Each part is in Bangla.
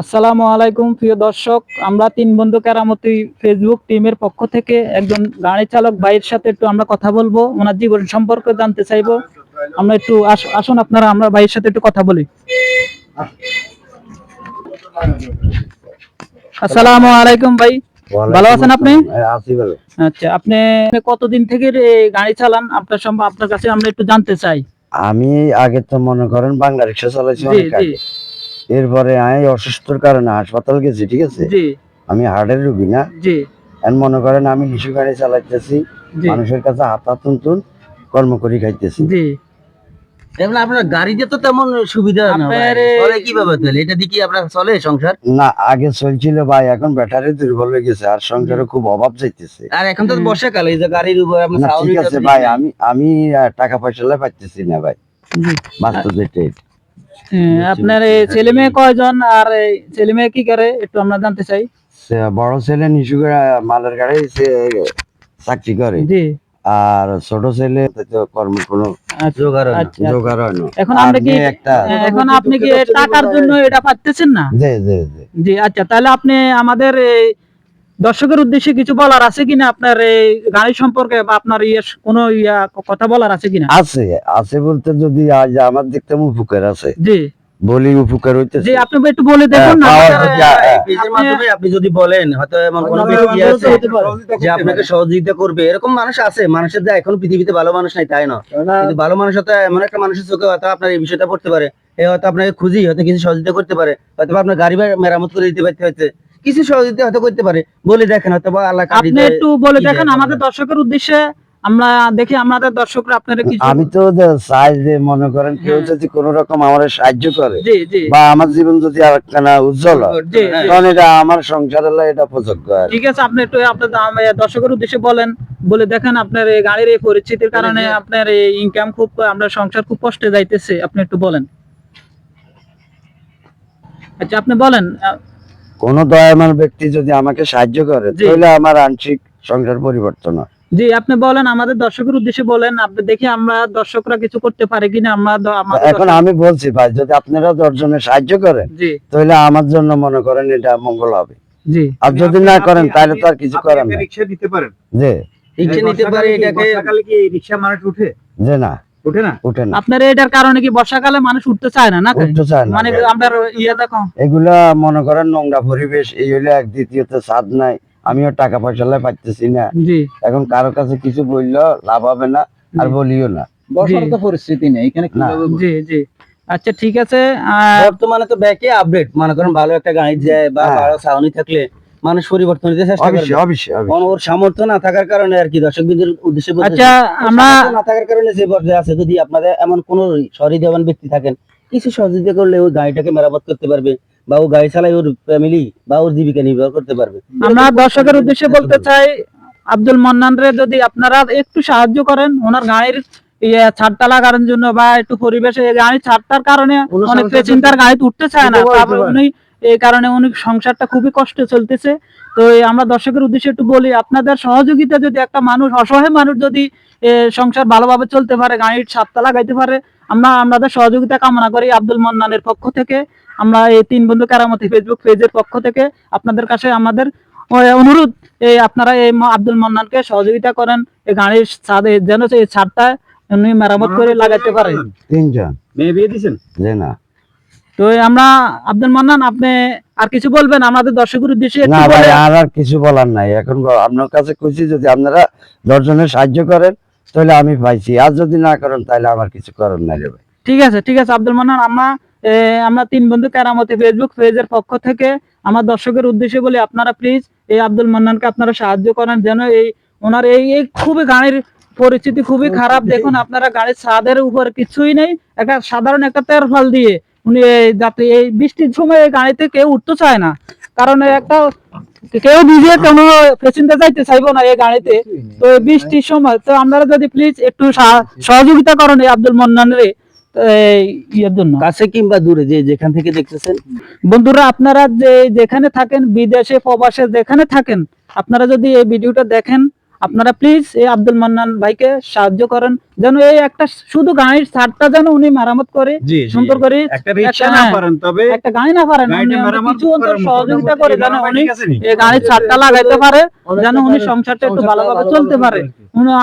আসসালামু আলাইকুম প্রিয় দর্শক। আমরা তিন বন্ধু কেরামতি ফেসবুক টিমের পক্ষ থেকে একজন গাড়ি চালক ভাইয়ের সাথে একটু আমরা কথা বলব। ওনার জীবন সম্পর্কে জানতে চাইব। আমরা একটু আসুন আপনারা আমরা ভাইয়ের সাথে একটু কথা বলি। আসসালামু আলাইকুম ভাই। ভালো আছেন আপনি? হ্যাঁ, আছি ভালো। আচ্ছা আপনি কতদিন থেকে গাড়ি চালান? আপনার সম্ভব আপনার কাছে আমরা একটু জানতে চাই। আমি আগে তো মনে করেন বাংলা রিক্সা চালাইছি অনেক আগে। এরপরে আমি অসুস্থর কারণে হাসপাতাল গেছি ঠিক আছে? আমি হার্টের রুগী না। এখন মনে করেন আমি নিশু গাড়ি চালাইতেছি মানুষের কাছে হাত তুন কর্ম করি খাইতেছি। আপনার গাড়িতে তো তেমন সুবিধা না ভাই। চলে? এটা দিয়ে কি আপনার চলে সংসার? না আগে চলছিল ভাই এখন ব্যাটারি দুর্বল হয়ে গেছে আর সংসারে খুব অভাব চাইতেছে আর এখন তো হুম। বর্ষাকাল এই যে গাড়ির উপর ঠিক আছে ভাই আমি আমি টাকা পয়সা পাইতেছি না ভাই। বাস্তব আপনার ছেলে মেয়ে কয়জন আর ছেলে মেয়ে কি করে? একটু আমরা জানতে চাই। বড় ছেলে নিশু মালের গাড়ি সে চাকরি করে। জি। আর ছোট ছেলে কর্ম কোনো আচ্ছা। আচ্ছা, জোগাড় না। এখন আমরা কি এখন আপনি কি টাকার জন্য এটা পাচ্ছেন না? জি জি জি। জি আচ্ছা তাহলে আপনি আমাদের এই দর্শকের উদ্দেশ্যে কিছু বলার আছে কিনা? আপনার এই গাড়ি সম্পর্কে বা আপনার ইয়ে কোনো ইয়া কথা বলার আছে কিনা? আছে আছে বলতে যদি আজ আমার দেখতে উপকার আছে। জি। বলি উপকার হইতেছে। জি আপনি একটু বলে দেখুন না হ্যাঁ, পেজের মাধ্যমে আপনি যদি বলেন হয়তো এমন কোনো ব্যক্তি আছে যে আপনাকে সহযোগিতা করবে। এরকম মানুষ আছে। মানুষের যা এখন পৃথিবীতে ভালো মানুষ নাই তাই না? কিন্তু ভালো মানুষ হয়তো এমন একটা মানুষের চোখে হয়তো আপনার এই বিষয়টা পড়তে পারে। এ হয়তো আপনাকে খুঁজি হয়তো কিছু সহযোগিতা করতে পারে। হয়তো বা আপনার গাড়ি মেরামত করে দিতে পারতে হচ্ছে কিছু সহযোগিতা হয়তো করতে পারে। বলে দেখেন হয়তো বা আল্লাহ আপনি একটু বলে দেখেন আমাদের দর্শকের উদ্দেশ্যে। আমরা দেখি আমাদের দর্শকরা আপনারা কিছু আমি তো চাই যে মনে করেন কেউ হ্যাঁ। যদি কোন রকম আমার সাহায্য করে জি জি। বা আমার জীবন যদি আর একখানা উজ্জ্বল হয় হ্যাঁ। তখন এটা আমার সংসারের লাই এটা কি। ঠিক আছে আপনি একটু আপনার দর্শকের উদ্দেশ্যে বলেন। বলে দেখেন আপনার এই গাড়ির এই পরিস্থিতির কারণে আপনার এই ইনকাম খুব আমরা সংসার খুব কষ্টে যাইতেছে। আপনি একটু বলেন। আচ্ছা আপনি বলেন কোন দয়ামান ব্যক্তি যদি আমাকে সাহায্য করে জি। তাহলে আমার আংশিক সংসার পরিবর্তন হয়। জি আপনি বলেন আমাদের দর্শকের উদ্দেশ্যে বলেন আপনি দেখি আমরা দর্শকরা কিছু করতে পারে কিনা আমরা এখন আমি বলছি ভাই যদি আপনারা দশজনের সাহায্য করেন জি। তাহলে আমার জন্য মনে করেন এটা মঙ্গল হবে। জি। আর যদি না করেন তাহলে তো আর কিছু করার নেই। রিক্সা দিতে পারেন। যে রিক্সা নিতে পারে এটাকে বর্ষাকালে কি এই রিক্সা মানুষ উঠে? যে না। উঠে না? উঠে না। আপনার এটার কারণে কি বর্ষাকালে মানুষ উঠতে চায় না না উঠতে চায় না মানে আমরা ইয়ে দেখো। এগুলা মনে করেন নোংরা পরিবেশ এই হইলে এক দ্বিতীয়তে স্বাদ নাই। আমিও টাকা পয়সা লাই পাইতেছি না। এখন কারও কাছে কিছু বললেও লাভ হবে না আর বলিও না। তো পরিস্থিতি নেই এখানে জি জি। আচ্ছা ঠিক আছে বর্তমানে তো ব্যাকে আপডেট মনে করেন ভালো একটা গাড়ি যায় বা হ্যাঁ। ভালো ছাউনি থাকলে মানুষ পরিবর্তন চেষ্টা করবে অবশ্যই অবশ্যই। ওর সামর্থ্য না থাকার কারণে আর কি দর্শক বিন্দুর উদ্দেশ্যে। আচ্ছা আমরা না থাকার কারণে যে পর্যায়ে আছে যদি আপনাদের এমন কোন সহৃদয়বান ব্যক্তি থাকেন কিছু সহযোগিতা করলে ওই গাড়িটাকে মেরামত করতে পারবে বা ও গাড়ি চালাই ওর ফ্যামিলি বা ওর জীবিকা নির্বাহ করতে পারবে আমরা দর্শকের উদ্দেশ্যে বলতে চাই আব্দুল মান্নান রে যদি আপনারা একটু সাহায্য করেন ওনার গাড়ির ইয়ে ছাড়টা লাগানোর জন্য বা একটু পরিবেশে গাড়ির ছাড়টার কারণে অনেক পেচিন্তার গাড়িতে উঠতে চায় না তারপরে উনি এই কারণে উনি সংসারটা খুবই কষ্টে চলতেছে। তো আমরা দর্শকের উদ্দেশ্যে একটু বলি আপনাদের সহযোগিতা যদি একটা মানুষ অসহায় মানুষ যদি সংসার ভালোভাবে চলতে পারে গাড়ির ছাদটা লাগাইতে পারে আমরা আমাদের সহযোগিতা কামনা করি আব্দুল মান্নানের পক্ষ থেকে। আমরা এই তিন বন্ধু কেরামতি ফেসবুক পেজের পক্ষ থেকে আপনাদের কাছে আমাদের অনুরোধ এই আপনারা এই আব্দুল মন্নানকে সহযোগিতা করেন এই গাড়ির ছাদে যেন এই ছাদটা উনি মেরামত করে লাগাইতে পারে। তিনজন। মেয়ে বিয়ে দিছেন যে না। তো আমরা আব্দুল মান্নান আপনি আর কিছু বলবেন আমাদের দর্শকের উদ্দেশ্যে না ভাই আর আর কিছু বলার নাই এখন আপনার কাছে খুশি যদি আপনারা দশজনের সাহায্য করেন তাহলে আমি পাইছি আর যদি না করেন তাহলে আমার কিছু করার নাই রে ভাই ঠিক আছে ঠিক আছে আব্দুল মান্নান আমরা আমরা তিন বন্ধু কেরামতি ফেসবুক পেজের পক্ষ থেকে আমার দর্শকের উদ্দেশ্যে বলি আপনারা প্লিজ এই আব্দুল মান্নানকে আপনারা সাহায্য করেন যেন এই ওনার এই এই খুবই গাড়ির পরিস্থিতি খুবই খারাপ দেখুন আপনারা গাড়ির ছাদের উপর কিছুই নেই একটা সাধারণ একটা তেরফাল দিয়ে উনি যাতে এই বৃষ্টির সময় গাড়িতে কেউ উঠতে চায় না। কারণ একটা কেউ নিজে কোনো পেছনতে যাইতে চাইব না এই গাড়িতে। তো এই বৃষ্টির সময় তো আপনারা যদি প্লিজ একটু সহযোগিতা করেন এই আব্দুল মান্নানের এই ইয়ের জন্য। কাছে কিংবা দূরে যে যেখান থেকে দেখতেছেন? বন্ধুরা আপনারা যে যেখানে থাকেন বিদেশে প্রবাসে যেখানে থাকেন আপনারা যদি এই ভিডিওটা দেখেন আপনারা প্লিজ এই আব্দুল মান্নান ভাইকে সাহায্য করেন যেন এই একটা শুধু গাড়ির ছাদটা যেন উনি মেরামত করে সুন্দর করে একটা না হ্যাঁ। পারেন তবে একটা গাড়ি না পারেন কিছু মতো সহযোগিতা করে যেন উনি? এই গাড়ির ছাদটা লাগাইতে পারে যেন উনি সংসারটা একটু ভালোভাবে চলতে পারে।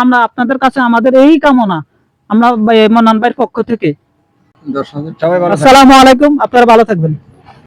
আমরা আপনাদের কাছে আমাদের এই কামনা আমরা মন্নান ভাইয়ের পক্ষ থেকে। সবাই আসসালামু আলাইকুম আপনারা ভালো থাকবেন।